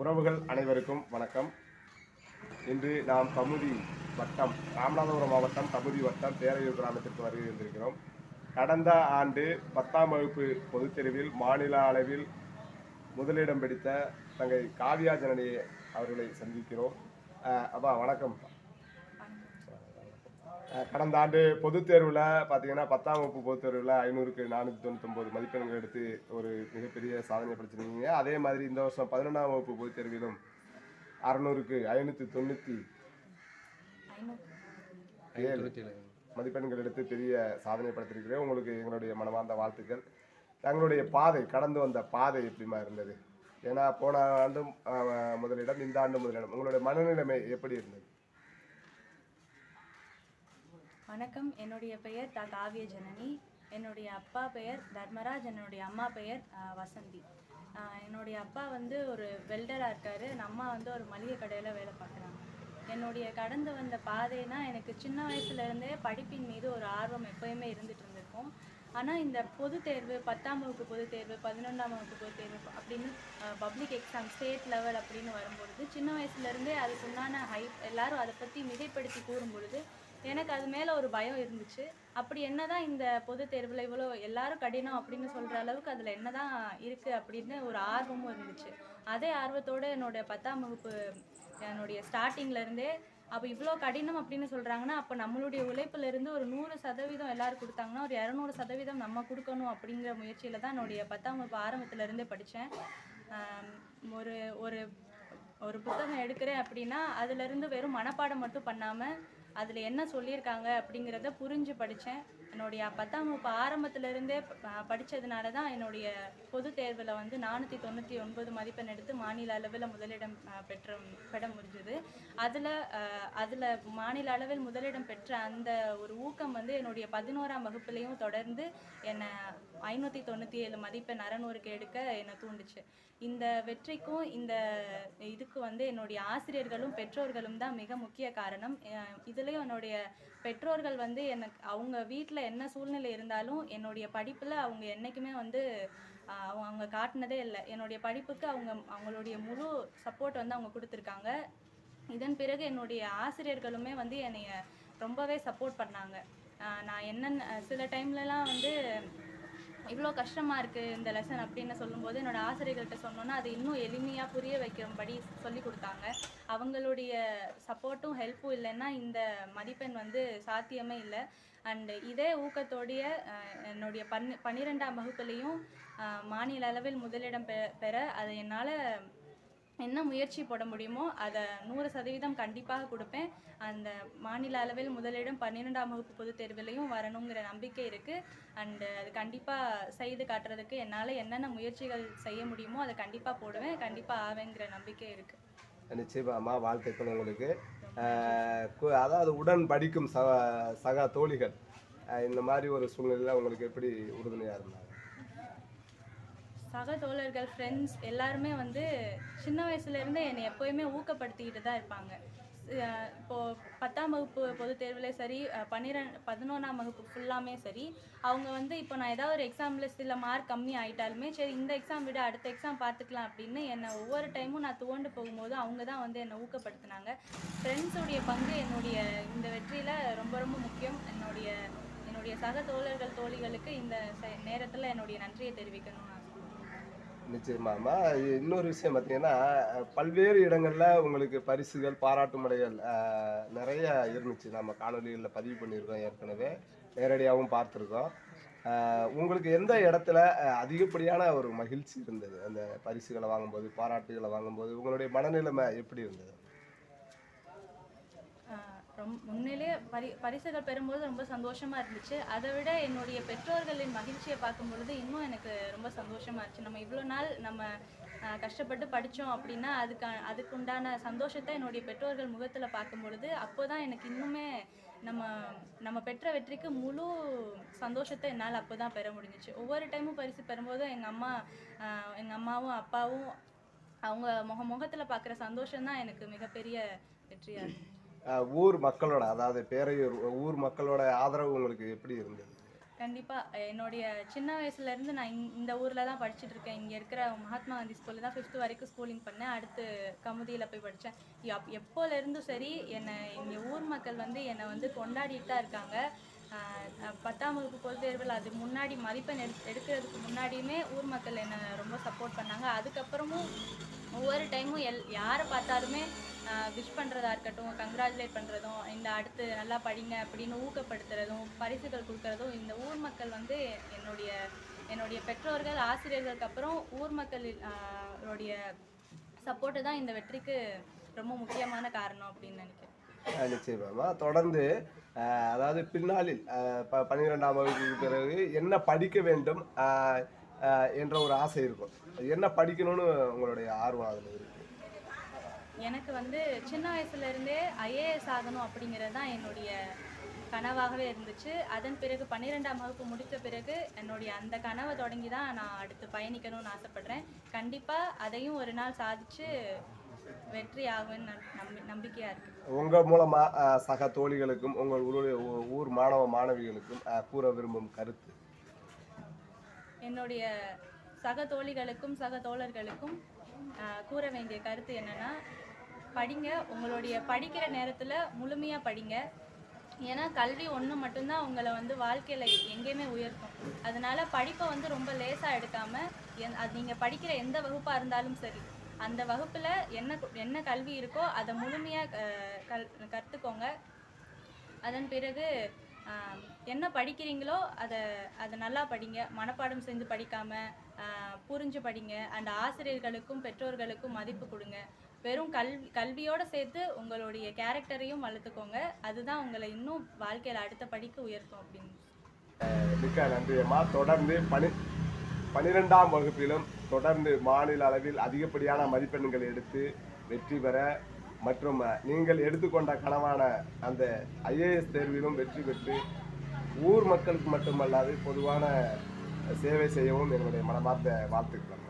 உறவுகள் அனைவருக்கும் வணக்கம். இன்று நாம் கமுதி வட்டம் ராமநாதபுரம் மாவட்டம் கமுதி வட்டம் பேரையூர் கிராமத்திற்கு வருகை இருந்திருக்கிறோம் கடந்த ஆண்டு பத்தாம் வகுப்பு பொதுத் தேர்வில் மாநில அளவில் முதலிடம் பிடித்த தங்கை காவியா ஜனனி அவர்களை சந்திக்கிறோம். அப்பா வணக்கம். கடந்த ஆண்டு பொதுத் தேர்வில் பார்த்தீங்கன்னா பத்தாம் வகுப்பு பொதுத் தேர்வில் ஐநூறுக்கு நானூற்றி தொண்ணூத்தொம்பது மதிப்பெண்கள் எடுத்து ஒரு மிகப்பெரிய சாதனை படிச்சிருக்கீங்க. அதே மாதிரி இந்த வருஷம் பதினொன்றாம் வகுப்பு பொதுத் தேர்விலும் அறநூறுக்கு ஐநூற்றி தொண்ணூற்றி ஏழு மதிப்பெண்கள் எடுத்து பெரிய சாதனை படுத்திருக்கிறேன். உங்களுக்கு எங்களுடைய மனமார்ந்த வாழ்த்துக்கள். தங்களுடைய பாதை கடந்து வந்த பாதை எப்படிமா இருந்தது? ஏன்னா போன ஆண்டும் முதலிடம் இந்த ஆண்டு முதலிடம். உங்களுடைய மனநிலைமை எப்படி இருந்தது? வணக்கம். என்னுடைய பெயர் த காவிய ஜனனி. என்னுடைய அப்பா பெயர் தர்மராஜ். என்னுடைய அம்மா பெயர் வசந்தி. என்னுடைய அப்பா வந்து ஒரு வெல்டராக இருக்கார். என் அம்மா வந்து ஒரு மளிகை கடையில் வேலை பார்க்குறாங்க. என்னுடைய கடந்து வந்த பாதைனா எனக்கு சின்ன வயசுலேருந்தே படிப்பின் மீது ஒரு ஆர்வம் எப்போயுமே இருந்துகிட்டு இருந்திருக்கும். ஆனால் இந்த பொது தேர்வு பத்தாம் வகுப்பு பொதுத் தேர்வு பதினொன்றாம் வகுப்பு பொது தேர்வு அப்படின்னு பப்ளிக் எக்ஸாம் ஸ்டேட் லெவல் அப்படின்னு வரும்பொழுது சின்ன வயசுலேருந்தே அதுக்கு உண்டான ஹைப் எல்லாரும் அதை பற்றி மிகைப்படுத்தி கூறும் பொழுது எனக்கு அது மேலே ஒரு பயம் இருந்துச்சு. அப்படி என்னதான் இந்த பொது தேர்வில் இவ்வளோ எல்லாரும் கடினம் அப்படின்னு சொல்கிற அளவுக்கு அதில் என்னதான் இருக்குது அப்படின்னு ஒரு ஆர்வமும் இருந்துச்சு. அதே ஆர்வத்தோடு என்னுடைய பத்தாம் வகுப்பு என்னுடைய ஸ்டார்டிங்லேருந்தே அப்போ இவ்வளோ கடினம் அப்படின்னு சொல்கிறாங்கன்னா அப்போ நம்மளுடைய உழைப்புலேருந்து ஒரு நூறு சதவீதம் எல்லாரும் கொடுத்தாங்கன்னா ஒரு இரநூறு சதவீதம் நம்ம கொடுக்கணும் அப்படிங்கிற முயற்சியில் தான் என்னுடைய பத்தாம் வகுப்பு ஆரம்பத்துலேருந்தே படித்தேன் ஒரு ஒரு ஒரு புத்தகம் எடுக்கிறேன் அப்படின்னா அதுலேருந்து வெறும் மனப்பாடம் மட்டும் பண்ணாமல் அதில் என்ன சொல்லியிருக்காங்க அப்படிங்கிறத புரிஞ்சு படித்தேன் என்னுடைய பத்தாம் வகுப்பு ஆரம்பத்திலிருந்தே படித்ததுனால தான் என்னுடைய பொது தேர்வில் வந்து நானூற்றி தொண்ணூற்றி ஒன்பது மதிப்பெண் எடுத்து மாநில அளவில் முதலிடம் பெற்ற பெற முடிஞ்சது. அதில் அதில் மாநில அளவில் முதலிடம் பெற்ற அந்த ஒரு ஊக்கம் வந்து என்னுடைய பதினோராம் வகுப்புலேயும் தொடர்ந்து என்னை ஐநூற்றி தொண்ணூற்றி ஏழு மதிப்பெண் அறநூறுக்கு எடுக்க என்னை தூண்டுச்சு. இந்த வெற்றிக்கும் இந்த இதுக்கு வந்து என்னுடைய ஆசிரியர்களும் பெற்றோர்களும் தான் மிக முக்கிய காரணம். இது இதுலேயும் என்னுடைய பெற்றோர்கள் வந்து எனக்கு அவங்க வீட்டில் என்ன சூழ்நிலை இருந்தாலும் என்னுடைய படிப்பில் அவங்க என்றைக்குமே வந்து அவங்க அவங்க காட்டினதே இல்லை. என்னுடைய படிப்புக்கு அவங்க அவங்களுடைய முழு சப்போர்ட் வந்து அவங்க கொடுத்துருக்காங்க. இதன் பிறகு என்னுடைய ஆசிரியர்களுமே வந்து என்னைய ரொம்பவே சப்போர்ட் பண்ணாங்க. நான் என்னென்ன சில டைம்லலாம் வந்து இவ்வளோ கஷ்டமாக இருக்குது இந்த லெசன் அப்படின்னு சொல்லும்போது என்னோடய ஆசிரியர்கள்ட்ட சொன்னோன்னா அது இன்னும் எளிமையாக புரிய வைக்கிறபடி சொல்லி கொடுத்தாங்க. அவங்களுடைய சப்போர்ட்டும் ஹெல்ப்பும் இல்லைன்னா இந்த மதிப்பெண் வந்து சாத்தியமே இல்லை. அண்டு இதே ஊக்கத்தோடைய என்னுடைய பன் பன்னிரெண்டாம் வகுப்புலேயும் மாநில அளவில் முதலிடம் பெ பெற அதை என்னால் என்ன முயற்சி போட முடியுமோ அதை நூறு சதவீதம் கண்டிப்பாக கொடுப்பேன். அந்த மாநில அளவில் முதலிடம் பன்னிரெண்டாம் வகுப்பு பொதுத் தேர்விலையும் வரணுங்கிற நம்பிக்கை இருக்குது அண்டு அது கண்டிப்பாக செய்து காட்டுறதுக்கு என்னால் என்னென்ன முயற்சிகள் செய்ய முடியுமோ அதை கண்டிப்பாக போடுவேன். கண்டிப்பாக ஆவேங்கிற நம்பிக்கை இருக்குது நிச்சயமா வாழ்த்துக்கள் உங்களுக்கு. அதாவது உடன் படிக்கும் சக சக தோழிகள். இந்த மாதிரி ஒரு சூழ்நிலையில் உங்களுக்கு எப்படி உறுதுணையாக இருந்தாங்க? சக தோழர்கள் ஃப்ரெண்ட்ஸ் எல்லாருமே வந்து சின்ன வயசுலேருந்தே என்னை எப்போயுமே ஊக்கப்படுத்திக்கிட்டு தான் இருப்பாங்க. இப்போது பத்தாம் வகுப்பு பொது தேர்வில் சரி பன்னிரெண்டு பதினொன்றாம் வகுப்பு ஃபுல்லாமே சரி அவங்க வந்து இப்போ நான் ஏதாவது ஒரு எக்ஸாமில் சில மார்க் கம்மி ஆகிட்டாலுமே சரி இந்த எக்ஸாம் விட அடுத்த எக்ஸாம் பார்த்துக்கலாம் அப்படின்னு என்னை ஒவ்வொரு டைமும் நான் துவண்டு போகும்போது அவங்க தான் வந்து என்னை ஊக்கப்படுத்தினாங்க. ஃப்ரெண்ட்ஸுடைய பங்கு என்னுடைய இந்த வெற்றியில் ரொம்ப ரொம்ப முக்கியம். என்னுடைய என்னுடைய சக தோழர்கள் தோழிகளுக்கு இந்த நேரத்தில் என்னுடைய நன்றியை தெரிவிக்கணும். நிச்சயமாம்மா. இன்னொரு விஷயம் பார்த்தீங்கன்னா பல்வேறு இடங்களில் உங்களுக்கு பரிசுகள் பாராட்டு முறைகள் நிறைய இருந்துச்சு. நம்ம காணொலிகளில் பதிவு பண்ணியிருக்கோம் ஏற்கனவே. நேரடியாகவும் பார்த்துருக்கோம். உங்களுக்கு எந்த இடத்துல அதிகப்படியான ஒரு மகிழ்ச்சி இருந்தது? அந்த பரிசுகளை வாங்கும்போது பாராட்டுகளை வாங்கும்போது உங்களுடைய மனநிலைமை எப்படி இருந்தது? ரொம்ப உண்மையிலே பரி பரிசுகள் பெறும்போது ரொம்ப சந்தோஷமாக இருந்துச்சு. அதை விட என்னுடைய பெற்றோர்களின் மகிழ்ச்சியை பார்க்கும் பொழுது இன்னும் எனக்கு ரொம்ப சந்தோஷமாக இருந்துச்சு. நம்ம இவ்வளோ நாள் நம்ம கஷ்டப்பட்டு படித்தோம் அப்படின்னா அதுக்கு அதுக்குண்டான சந்தோஷத்தை என்னுடைய பெற்றோர்கள் முகத்தில் பார்க்கும் பொழுது அப்போதான் எனக்கு இன்னுமே நம்ம நம்ம பெற்ற வெற்றிக்கு முழு சந்தோஷத்தை என்னால் அப்போ தான் பெற முடிஞ்சிச்சு. ஒவ்வொரு டைமும் பரிசு பெறும்போதும் எங்கள் அம்மா எங்கள் அம்மாவும் அப்பாவும் அவங்க முக முகத்தில் பார்க்குற சந்தோஷம் தான் எனக்கு மிகப்பெரிய வெற்றியாக இருந்துச்சு. ஊர் மக்களோட அதாவது பேரையூர் ஊர் மக்களோட ஆதரவு உங்களுக்கு எப்படி இருந்தது? கண்டிப்பாக என்னுடைய சின்ன வயசுலேருந்து நான் இந்த ஊரில் தான் படிச்சுட்டு இருக்கேன். இங்கே இருக்கிற மகாத்மா காந்தி ஸ்கூலில் தான் ஃபிஃப்த்து வரைக்கும் ஸ்கூலிங் பண்ணேன். அடுத்து கமுதியில் போய் படித்தேன் எப் எப்போலேருந்தும் சரி என்னை இங்கே ஊர் மக்கள் வந்து என்னை வந்து கொண்டாடிட்டு தான் இருக்காங்க. பத்தாம் வகுப்பு பொது தேர்வில் அது முன்னாடி மதிப்பெண் எடு எடுக்கிறதுக்கு முன்னாடியுமே ஊர் மக்கள் என்னை ரொம்ப சப்போர்ட் பண்ணாங்க. அதுக்கப்புறமும் ஒவ்வொரு டைமும் எல் யாரை பார்த்தாலுமே விஷ் பண்ணுறதா இருக்கட்டும் கங்க்ராச்சுலேட் பண்ணுறதும் இந்த அடுத்து நல்லா படிங்க அப்படின்னு ஊக்கப்படுத்துறதும் பரிசுகள் கொடுக்கறதும் இந்த ஊர் மக்கள் வந்து என்னுடைய என்னுடைய பெற்றோர்கள் ஆசிரியர்களுக்கு அப்புறம் ஊர் மக்களுடைய உடைய சப்போர்ட்டு தான் இந்த வெற்றிக்கு ரொம்ப முக்கியமான காரணம் அப்படின்னு நினைக்கிறேன். அஹ் நிச்சயமாமா தொடர்ந்து அதாவது பின்னாளில் ப பன்னிரெண்டாம் வகுப்புக்கு பிறகு என்ன படிக்க வேண்டும் என்ற ஒரு ஆசை இருக்கும். என்ன படிக்கணும்னு உங்களுடைய ஆர்வம் அதில் இருக்கு? எனக்கு வந்து சின்ன வயசுல இருந்தே ஐஏஎஸ் ஆகணும் அப்படிங்கிறது தான் என்னுடைய கனவாகவே இருந்துச்சு. அதன் பிறகு பன்னிரெண்டாம் வகுப்பு முடித்த பிறகு என்னுடைய அந்த கனவை தொடங்கி தான் நான் அடுத்து பயணிக்கணும்னு ஆசைப்படுறேன். கண்டிப்பாக அதையும் ஒரு நாள் சாதிச்சு வெற்றி ஆகும்னு நான் நம்பி நம்பிக்கையாக இருக்குது உங்கள் மூலமா அஹ், சக தோழிகளுக்கும் உங்கள் ஊர் மாணவ மாணவிகளுக்கும் கூற விரும்பும் கருத்து? என்னுடைய சக தோழிகளுக்கும் சக தோழர்களுக்கும் கூற வேண்டிய கருத்து என்னன்னா படிங்க உங்களுடைய படிக்கிற நேரத்தில் முழுமையாக படிங்க. ஏன்னா கல்வி ஒன்று மட்டும்தான் உங்களை வந்து வாழ்க்கையில் எங்கேயுமே உயர்த்தும். அதனால படிப்பை வந்து ரொம்ப லேசாக எடுக்காமல் என் அது நீங்கள் படிக்கிற எந்த வகுப்பாக இருந்தாலும் சரி அந்த வகுப்பில் என்ன என்ன கல்வி இருக்கோ அதை முழுமையாக கல் கற்றுக்கோங்க அதன் பிறகு என்ன படிக்கிறீங்களோ அதை அதை நல்லா படிங்க. மனப்பாடம் செஞ்சு படிக்காமல் புரிஞ்சு படிங்க. அண்ட் ஆசிரியர்களுக்கும் பெற்றோர்களுக்கும் மதிப்பு கொடுங்க. வெறும் கல்வி கல்வியோடு சேர்த்து உங்களுடைய கேரக்டரையும் வளர்த்துக்கோங்க. அதுதான் உங்களை இன்னும் வாழ்க்கையில் அடுத்த படிக்கு உயர்த்தும் அப்படின்னு. மிக்க நன்றியம்மா. தொடர்ந்து பனி பனிரெண்டாம் வகுப்பிலும் தொடர்ந்து மாநில அளவில் அதிகப்படியான மதிப்பெண்கள் எடுத்து வெற்றி பெற மற்றும் நீங்கள் எடுத்துக்கொண்ட கனவான அந்த ஐஏஎஸ் தேர்விலும் வெற்றி பெற்று ஊர் மக்களுக்கு மட்டுமல்லாது பொதுவான சேவை செய்யவும் என்னுடைய மனமார்ந்த வாழ்த்துக்கள்.